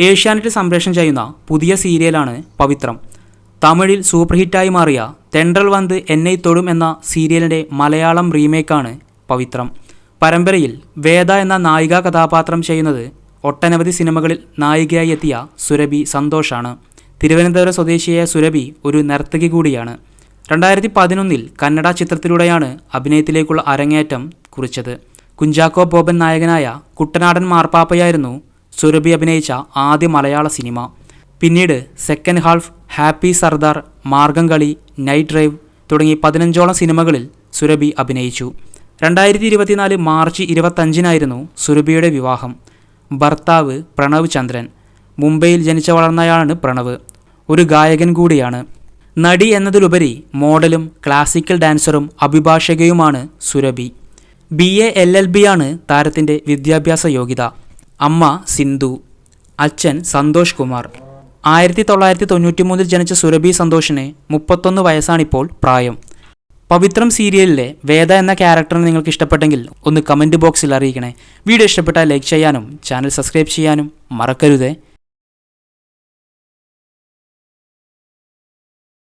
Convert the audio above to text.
ഏഷ്യാനെറ്റ് സംപ്രേഷണം ചെയ്യുന്ന പുതിയ സീരിയലാണ് പവിത്രം. തമിഴിൽ സൂപ്പർ ഹിറ്റായി മാറിയ തെണ്ടൽ വന്ത് എന്നെ തൊടും എന്ന സീരിയലിന്റെ മലയാളം റീമേക്കാണ് പവിത്രം. പരമ്പരയിൽ വേദ എന്ന നായികാ കഥാപാത്രം ചെയ്യുന്നത് ഒട്ടനവധി സിനിമകളിൽ നായികയായി എത്തിയ സുരഭി സന്തോഷാണ്. തിരുവനന്തപുരം സ്വദേശിയായ സുരഭി ഒരു നർത്തകി കൂടിയാണ്. രണ്ടായിരത്തി പതിനൊന്നിൽ കന്നഡ ചിത്രത്തിലൂടെയാണ് അഭിനയത്തിലേക്കുള്ള അരങ്ങേറ്റം കുറിച്ചത്. കുഞ്ചാക്കോ ബോബൻ നായകനായ കുട്ടനാടൻ മാർപ്പാപ്പയായിരുന്നു സുരഭി അഭിനയിച്ച ആദ്യ മലയാള സിനിമ. പിന്നീട് second half happy Sardar Margamkali night drive തുടങ്ങി പതിനഞ്ചോളം സിനിമകളിൽ സുരഭി അഭിനയിച്ചു. രണ്ടായിരത്തി ഇരുപത്തിനാല് മാർച്ച് ഇരുപത്തഞ്ചിനായിരുന്നു സുരഭിയുടെ വിവാഹം. ഭർത്താവ് പ്രണവ് ചന്ദ്രൻ. മുംബൈയിൽ ജനിച്ച വളർന്നയാളാണ് പ്രണവ്. ഒരു ഗായകൻ കൂടിയാണ്. നടി എന്നതിലുപരി മോഡലും ക്ലാസിക്കൽ ഡാൻസറും അഭിഭാഷകയുമാണ് Surabhi. B A L L B ആണ് താരത്തിന്റെ വിദ്യാഭ്യാസ യോഗ്യത. അമ്മ സിന്ധു. അച്ഛൻ സന്തോഷ് കുമാർ. ആയിരത്തി തൊള്ളായിരത്തി തൊണ്ണൂറ്റി മൂന്നിൽ ജനിച്ച സുരഭി സന്തോഷിനെ മുപ്പത്തൊന്ന് വയസ്സാണിപ്പോൾ പ്രായം. പവിത്രം സീരിയലിലെ വേദ എന്ന ക്യാരക്ടറിനെ നിങ്ങൾക്ക് ഇഷ്ടപ്പെട്ടെങ്കിൽ ഒന്ന് കമന്റ് ബോക്സിൽ അറിയിക്കണേ. വീഡിയോ ഇഷ്ടപ്പെട്ടാൽ ലൈക്ക് ചെയ്യാനും ചാനൽ സബ്സ്ക്രൈബ് ചെയ്യാനും മറക്കരുതേ.